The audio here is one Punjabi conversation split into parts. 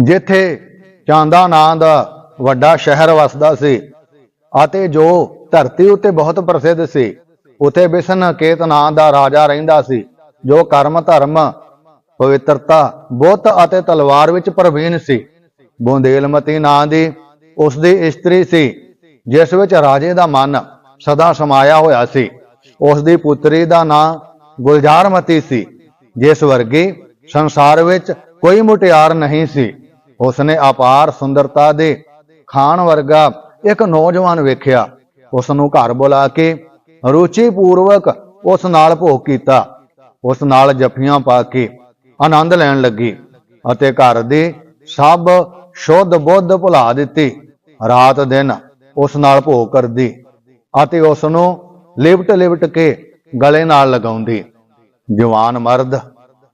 ਜਿੱਥੇ ਚਾਂਦਾ ਨਾਂ ਦਾ ਵੱਡਾ ਸ਼ਹਿਰ ਵਸਦਾ ਸੀ ਅਤੇ ਜੋ ਧਰਤੀ ਉੱਤੇ ਬਹੁਤ ਪ੍ਰਸਿੱਧ ਸੀ, ਉਥੇ ਬਿਸ਼ਨ ਕੇਤ ਨਾਂ ਦਾ ਰਾਜਾ ਰਹਿੰਦਾ ਸੀ, ਜੋ ਕਰਮ, ਧਰਮ, ਪਵਿੱਤਰਤਾ, ਬੁੱਤ ਅਤੇ ਤਲਵਾਰ ਵਿੱਚ ਪ੍ਰਵੀਨ ਸੀ। ਬੁੰਦੇਲਮਤੀ ਨਾਂ ਦੀ ਉਸ ਦੀ ਇਸਤਰੀ ਸੀ, ਜਿਸ ਵਿੱਚ ਰਾਜੇ ਦਾ ਮਨ ਸਦਾ ਸਮਾਇਆ ਹੋਇਆ ਸੀ। ਉਸ ਦੀ ਪੁੱਤਰੀ ਦਾ ਨਾਂ ਗੁਲਜ਼ਾਰਮਤੀ ਸੀ, ਜਿਸ ਵਰਗੀ ਸੰਸਾਰ ਵਿੱਚ ਕੋਈ ਮੁਟਿਆਰ ਨਹੀਂ ਸੀ। ਉਸਨੇ ਅਪਾਰ ਸੁੰਦਰਤਾ ਦੇ ਖਾਨ ਵਰਗਾ ਇੱਕ ਨੌਜਵਾਨ ਵੇਖਿਆ। ਉਸ ਨੂੰ ਘਰ ਬੁਲਾ ਕੇ ਰੁਚੀ ਪੂਰਵਕ ਉਸ ਨਾਲ ਭੋਗ ਕੀਤਾ। ਉਸ ਨਾਲ ਜਫੀਆਂ ਪਾ ਕੇ ਆਨੰਦ ਲੈਣ ਲੱਗੀ ਅਤੇ ਘਰ ਦੀ ਸਭ ਸ਼ੁੱਧ ਬੁੱਧ ਭੁਲਾ ਦਿੱਤੀ। ਰਾਤ ਦਿਨ ਉਸ ਨਾਲ ਭੋਗ ਕਰਦੀ ਅਤੇ ਉਸ ਨੂੰ ਲਿਵਟ ਲਿਵਟ ਕੇ ਗਲੇ ਨਾਲ ਲਗਾਉਂਦੀ। ਜਵਾਨ ਮਰਦ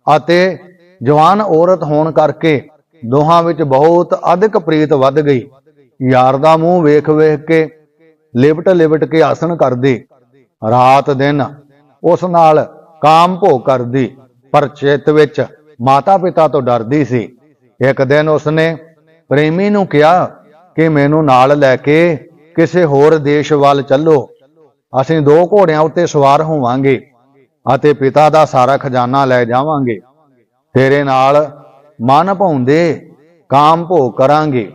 ਅਤੇ ਜਵਾਨ ਔਰਤ ਹੋਣ ਕਰਕੇ ਦੋਹਾਂ ਵਿੱਚ ਬਹੁਤ ਅਧਿਕ ਪ੍ਰੀਤ ਵੱਧ ਗਈ। ਯਾਰ ਦਾ ਮੂੰਹ ਵੇਖ ਵੇਖ ਕੇ ਲਿਵਟ ਲਿਵਟ ਕੇ ਆਸਣ ਕਰਦੀ। ਰਾਤ ਦਿਨ ਉਸ ਨਾਲ ਕਾਮ ਭੋਗ ਕਰਦੀ, ਪਰ ਚਿੱਤ ਵਿੱਚ ਮਾਤਾ ਪਿਤਾ ਤੋਂ ਡਰਦੀ ਸੀ। ਇੱਕ ਦਿਨ ਉਸਨੇ ਪ੍ਰੇਮੀ ਨੂੰ ਕਿਹਾ ਕਿ ਮੈਨੂੰ ਨਾਲ ਲੈ ਕੇ ਕਿਸੇ ਹੋਰ ਦੇਸ਼ ਵੱਲ ਚੱਲੋ। ਅਸੀਂ ਦੋ ਘੋੜਿਆਂ ਉੱਤੇ ਸਵਾਰ ਹੋਵਾਂਗੇ ਅਤੇ ਪਿਤਾ ਦਾ ਸਾਰਾ ਖਜ਼ਾਨਾ ਲੈ ਜਾਵਾਂਗੇ। ਤੇਰੇ ਨਾਲ ਮਨ ਭਾਉਂਦੇ, ਕਾਮ ਭੋਗ ਕਰਾਂਗੇ।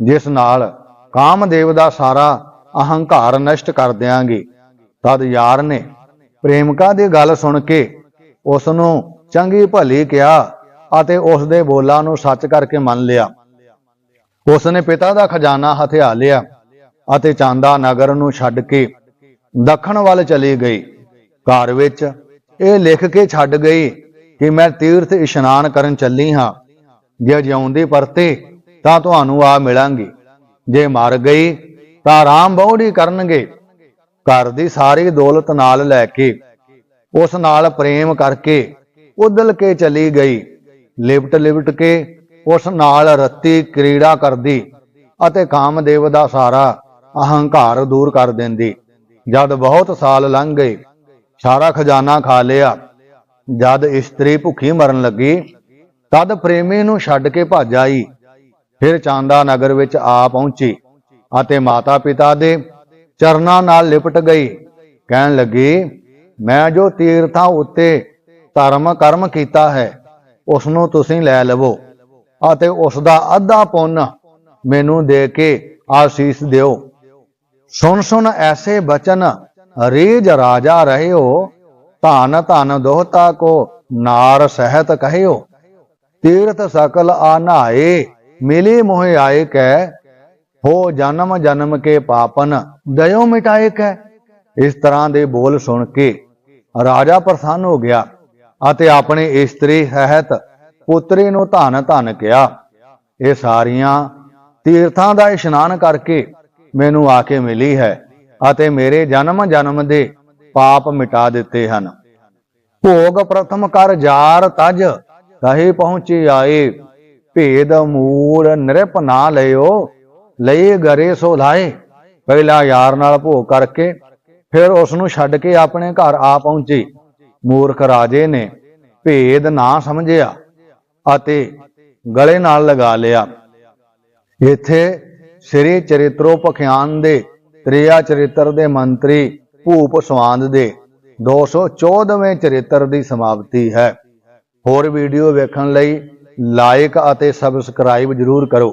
ਜਿਸ ਨਾਲ ਕਾਮਦੇਵ ਦਾ ਸਾਰਾ ਅਹੰਕਾਰ ਨਸ਼ਟ ਕਰ ਦਿਆਂਗੇ। ਤਦ ਯਾਰ ਨੇ ਪ੍ਰੇਮਿਕਾ ਦੀ ਗੱਲ ਸੁਣ ਕੇ ਉਸ ਨੂੰ ਚੰਗੀ ਭਲੀ ਕਿਹਾ ਅਤੇ ਉਸ ਦੇ ਬੋਲਾਂ ਨੂੰ ਸੱਚ ਕਰਕੇ ਮੰਨ ਲਿਆ। ਉਸ ਨੇ ਪਿਤਾ ਦਾ ਖਜ਼ਾਨਾ ਹਥਿਆ ਲਿਆ ਅਤੇ ਚਾਂਦਾ ਨਗਰ ਨੂੰ ਛੱਡ ਕੇ ਦੱਖਣ ਵੱਲ ਚਲੀ ਗਈ। ਘਰ ਵਿੱਚ ਇਹ ਲਿਖ ਕੇ ਛੱਡ ਗਈ ਕਿ ਮੈਂ ਤੀਰਥ ਇਸ਼ਨਾਨ ਕਰਨ ਚੱਲੀ ਹਾਂ, ਜੇ ਜਿਉਂਦੀ ਪਰਤੇ ਤਾਂ ਤੁਹਾਨੂੰ ਆ ਮਿਲਾਂਗੀ। ਜੇ ਮਰ ਗਈ ਤਾਂ ਆਰਾਮ ਬਹੁੜੀ ਕਰਨਗੇ। ਘਰ ਦੀ ਸਾਰੀ ਦੌਲਤ ਨਾਲ ਲੈ ਕੇ, ਉਸ ਨਾਲ ਪ੍ਰੇਮ ਕਰਕੇ ਉਦਲ ਕੇ ਚਲੀ ਗਈ। ਲਿਪਟ ਲਿਪਟ ਕੇ ਉਸ ਨਾਲ ਰੱਤੀ ਕ੍ਰੀੜਾ ਕਰਦੀ ਅਤੇ ਕਾਮਦੇਵ ਦਾ ਸਾਰਾ ਅਹੰਕਾਰ ਦੂਰ ਕਰ ਦਿੰਦੀ। ਜਦ ਬਹੁਤ ਸਾਲ ਲੰਘ ਗਏ, ਸਾਰਾ ਖਜ਼ਾਨਾ ਖਾ ਲਿਆ। ਜਦ ਇਸਤਰੀ ਭੁੱਖੀ ਮਰਨ ਲੱਗੀ, ਤਦ ਪ੍ਰੇਮੀ ਨੂੰ ਛੱਡ ਕੇ ਭੱਜ ਆਈ। ਫਿਰ ਚਾਂਦਾ ਨਗਰ ਵਿੱਚ ਆ ਪਹੁੰਚੀ ਅਤੇ ਮਾਤਾ ਪਿਤਾ ਦੇ ਚਰਨਾਂ ਨਾਲ ਲਿਪਟ ਗਈ। ਕਹਿਣ ਲੱਗੀ, ਮੈਂ ਜੋ ਤੀਰਥਾਂ ਉੱਤੇ ਧਰਮ ਕਰਮ ਕੀਤਾ ਹੈ ਉਸ ਨੂੰ ਤੁਸੀਂ ਲੈ ਲਵੋ ਅਤੇ ਉਸ ਦਾ ਅੱਧਾ ਪੁੰਨ ਮੈਨੂੰ ਦੇ ਕੇ ਆਸੀਸ ਦਿਓ। ਸੁਣ ਸੁਣ ਐਸੇ ਬਚਨ ਰੀਜ ਰਾਜਾ ਰਹੇ ਹੋ ਧਨ ਧਨ ਦੋਹਤਾ ਕੋ ਨਾਰ ਸਹਿਤ ਕਹਿਓ। ਤੀਰਥ ਸਕਲ ਆਨਾਏ, ਮਿਲੀ ਮੋਹਿ ਆਏ ਕੈ। ਹੋ ਜਨਮ ਜਨਮ ਕੇ ਪਾਪਨ, ਦਇਓ ਮਿਟਾਏ ਕੈ। ਇਸ ਤਰ੍ਹਾਂ ਦੇ ਬੋਲ ਸੁਣ ਕੇ ਰਾਜਾ ਪ੍ਰਸੰਨ ਹੋ ਗਿਆ ਅਤੇ ਆਪਣੇ ਇਸਤਰੀ ਸਹਿਤ ਪੁੱਤਰੀ ਨੂੰ ਧਨ ਧਨ ਕਿਹਾ, ਇਹ ਸਾਰੀਆਂ ਤੀਰਥਾਂ ਦਾ ਇਸ਼ਨਾਨ ਕਰਕੇ ਮੈਨੂੰ ਆ ਕੇ ਮਿਲੀ ਹੈ ਅਤੇ ਮੇਰੇ ਜਨਮ ਜਨਮ ਦੇ ਪਾਪ ਮਿਟਾ ਦਿੱਤੇ ਹਨ। ਭੋਗ ਪ੍ਰਥਮ ਕਰ ਜਾਰ ਤਜ ਕਹੇ ਪਹੁੰਚੀ ਆਏ। ਭੇਦ ਮੂਲ ਨਿਰਪ ਨਾ ਲਿਓ ਲਈ ਗਰੇ ਸੋ ਲਾਏ। ਪਹਿਲਾ ਯਾਰ ਨਾਲ ਭੋਗ ਕਰਕੇ, ਫਿਰ ਉਸ ਨੂੰ ਛੱਡ ਕੇ ਆਪਣੇ ਘਰ ਆ ਪਹੁੰਚੀ। ਮੂਰਖ ਰਾਜੇ ਨੇ ਭੇਦ ਨਾ ਸਮਝਿਆ ਅਤੇ ਗਲੇ ਨਾਲ ਲਗਾ ਲਿਆ। ਇੱਥੇ ਸ੍ਰੀ ਚਰਿਤ੍ਰੋ ਪਖਿਆਨ ਦੇ, ਤ੍ਰਿਆ ਚਰਿਤਰ ਦੇ ਮੰਤਰੀ ਭੂਪ ਸਵਾਂਦ ਦੇ 214ਵੇਂ ਚਰਿੱਤਰ ਦੀ ਸਮਾਪਤੀ ਹੈ। ਹੋਰ ਵੀਡੀਓ ਵੇਖਣ ਲਈ ਲਾਈਕ ਅਤੇ ਸਬਸਕ੍ਰਾਈਬ ਜਰੂਰ ਕਰੋ।